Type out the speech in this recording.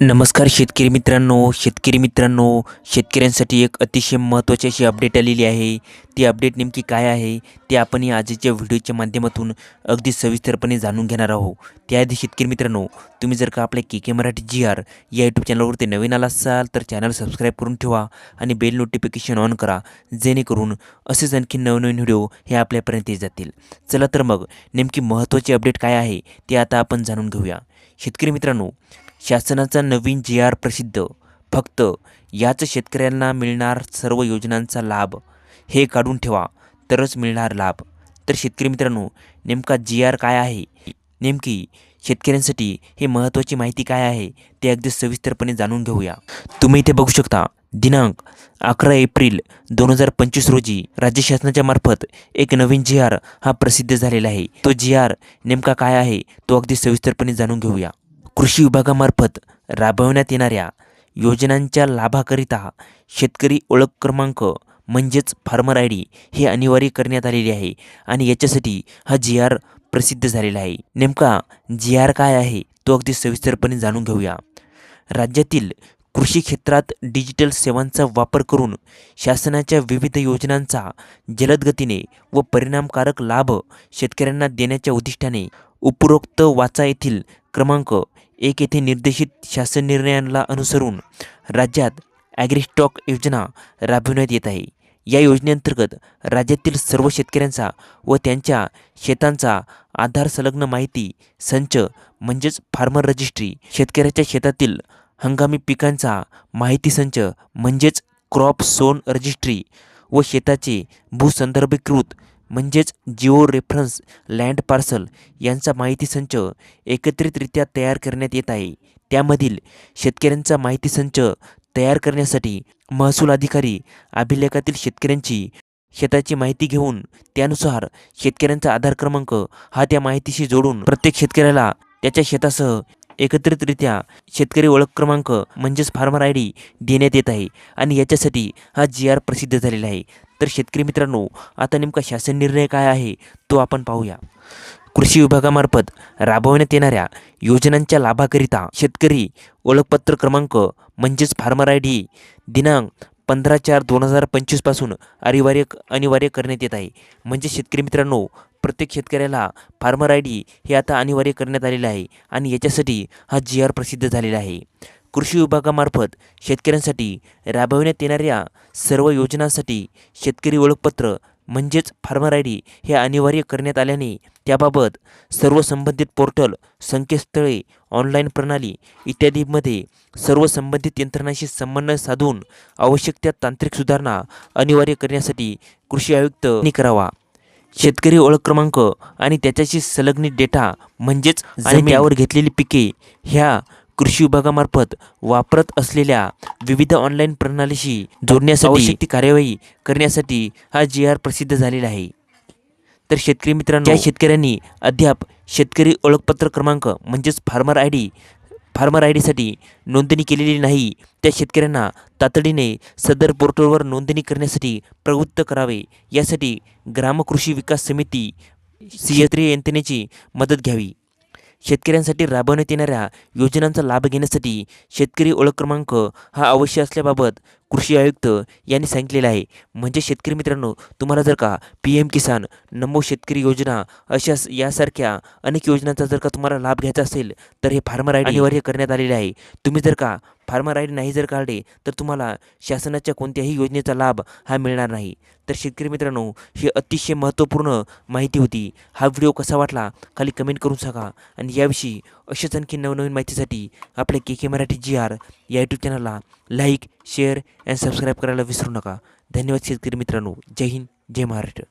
नमस्कार शेतकरी मित्रांनो शेतकरी मित्रांनो शेतकऱ्यांसाठी एक अतिशय महत्त्वाची अशी अपडेट आलेली आहे. ती अपडेट नेमकी काय आहे ते आपण या आजच्या व्हिडिओच्या माध्यमातून अगदी सविस्तरपणे जाणून घेणार आहोत. त्याआधी शेतकरी मित्रांनो तुम्ही जर का आपल्या K K Marathi G R या यूट्यूब चॅनलवरती नवीन आला असाल तर चॅनल सबस्क्राईब करून ठेवा आणि बेल नोटिफिकेशन ऑन करा जेणेकरून असेच आणखी नवनवीन व्हिडिओ हे आपल्यापर्यंत येत जातील. चला तर मग नेमकी महत्त्वाची अपडेट काय आहे ते आता आपण जाणून घेऊया. शेतकरी मित्रांनो शासनाचा नवीन जी आर प्रसिद्ध. फक्त याच शेतकऱ्यांना मिळणार सर्व योजनांचा लाभ हे काढून ठेवा तरच मिळणार लाभ. तर शेतकरी मित्रांनो नेमका जी आर काय आहे? नेमकी शेतकऱ्यांसाठी हे महत्त्वाची माहिती काय आहे ते अगदी सविस्तरपणे जाणून घेऊया. तुम्ही इथे बघू शकता दिनांक अकरा एप्रिल दोन हजार पंचवीस रोजी राज्य शासनाच्या मार्फत एक नवीन जी आर हा प्रसिद्ध झालेला आहे. तो जी आर नेमका काय आहे तो अगदी सविस्तरपणे जाणून घेऊया. कृषी विभागामार्फत राबवण्यात येणाऱ्या योजनांच्या लाभाकरिता शेतकरी ओळख क्रमांक म्हणजेच फार्मर आय डी हे अनिवार्य करण्यात आलेले आहे आणि याच्यासाठी हा जी आर प्रसिद्ध झालेला आहे. नेमका जी आर काय आहे तो अगदी सविस्तरपणे जाणून घेऊया. राज्यातील कृषी क्षेत्रात डिजिटल सेवांचा वापर करून शासनाच्या विविध योजनांचा जलद गतीने व परिणामकारक लाभ शेतकऱ्यांना देण्याच्या उद्दिष्टाने उपरोक्त वाचा येथील क्रमांक एक येथे निर्देशित शासन निर्णयांना अनुसरून राज्यात ॲग्रिस्टॉक योजना राबविण्यात येत आहे. या योजनेअंतर्गत राज्यातील सर्व शेतकऱ्यांचा व त्यांच्या शेतांचा आधार संलग्न माहिती संच म्हणजेच फार्मर रजिस्ट्री शेतकऱ्याच्या शेतातील हंगामी पिकांचा माहिती संच म्हणजेच क्रॉप सोन रजिस्ट्री व शेताचे भूसंदर्भीकृत म्हणजेच जिओ रेफरन्स लँड पार्सल यांचा माहिती संच एकत्रितरित्या तयार करण्यात येत आहे. त्यामधील शेतकऱ्यांचा माहिती संच तयार करण्यासाठी महसूल अधिकारी अभिलेखातील शेतकऱ्यांची शेताची माहिती घेऊन त्यानुसार शेतकऱ्यांचा आधार क्रमांक हा त्या माहितीशी जोडून प्रत्येक शेतकऱ्याला त्याच्या शेतासह एकत्रितरित्या शेतकरी ओळख क्रमांक म्हणजेच फार्मर आय डी देण्यात येत आहे आणि याच्यासाठी हा जी आर प्रसिद्ध झालेला आहे. तर शेतकरी मित्रांनो आता नेमका शासन निर्णय काय आहे तो आपण पाहूया. कृषी विभागामार्फत राबवण्यात येणाऱ्या योजनांच्या लाभाकरिता शेतकरी ओळखपत्र क्रमांक म्हणजेच फार्मर आय डी दिनांक पंधरा चार दोन हजार पंचवीसपासून अनिवार्य अनिवार्य करण्यात येत आहे. म्हणजे शेतकरी मित्रांनो प्रत्येक शेतकऱ्याला फार्मर आय डी हे आता अनिवार्य करण्यात आलेलं आहे आणि याच्यासाठी हा जी आर प्रसिद्ध झालेला आहे. कृषी विभागामार्फत शेतकऱ्यांसाठी राबवण्यात येणाऱ्या सर्व योजनांसाठी शेतकरी ओळखपत्र म्हणजेच फार्मर आय डी हे अनिवार्य करण्यात आल्याने त्याबाबत सर्व संबंधित पोर्टल संकेतस्थळे ऑनलाईन प्रणाली इत्यादीमध्ये सर्व संबंधित यंत्रणांशी समन्वय साधून आवश्यक त्या तांत्रिक सुधारणा अनिवार्य करण्यासाठी कृषी आयुक्त करावा. शेतकरी ओळख क्रमांक आणि त्याच्याशी संलग्नित डेटा म्हणजेच आणि त्यावर घेतलेली पिके ह्या कृषी विभागामार्फत वापरत असलेल्या विविध ऑनलाईन प्रणालीशी जोडण्यासाठी आवश्यक ती कार्यवाही करण्यासाठी हा जी आर प्रसिद्ध झालेला आहे. तर शेतकरी मित्रांनो ज्या शेतकऱ्यांनी अद्याप शेतकरी ओळखपत्र क्रमांक म्हणजेच farmer I D farmer I डीसाठी नोंदणी केलेली नाही त्या शेतकऱ्यांना तातडीने सदर पोर्टलवर नोंदणी करण्यासाठी प्रवृत्त करावे. यासाठी ग्रामकृषी विकास समिती सियत्रीय यंत्रणेची मदत घ्यावी. शेतकऱ्यांसाठी राबवण्यात येणाऱ्या योजनांचा लाभ घेण्यासाठी शेतकरी ओळख क्रमांक हा अवश्य असल्याबाबत कृषी आयुक्त यांनी सांगितलेलं आहे. म्हणजे शेतकरी मित्रांनो तुम्हाला जर का पी एम किसान नमो शेतकरी योजना अशा यासारख्या अनेक योजनांचा जर का तुम्हाला लाभ घ्यायचा असेल तर हे फार्मर आय डी अनिवार्य करण्यात आलेले आहे. तुम्ही जर का फार्मर आय डी नाही जर काढले तर तुम्हाला शासनाच्या कोणत्याही योजनेचा लाभ हा मिळणार नाही. तर शेतकरी मित्रांनो ही अतिशय महत्त्वपूर्ण माहिती होती. हा व्हिडिओ कसा वाटला खाली कमेंट करून सांगा. आणि याविषयी अशाच आणखी नवनवीन माहितीसाठी आपल्या K K Marathi G R या यूट्यूब चॅनलला लाईक शेअर अँड सबस्क्राईब करायला विसरू नका. धन्यवाद शेतकरी मित्रांनो. जय हिंद जय महाराष्ट्र.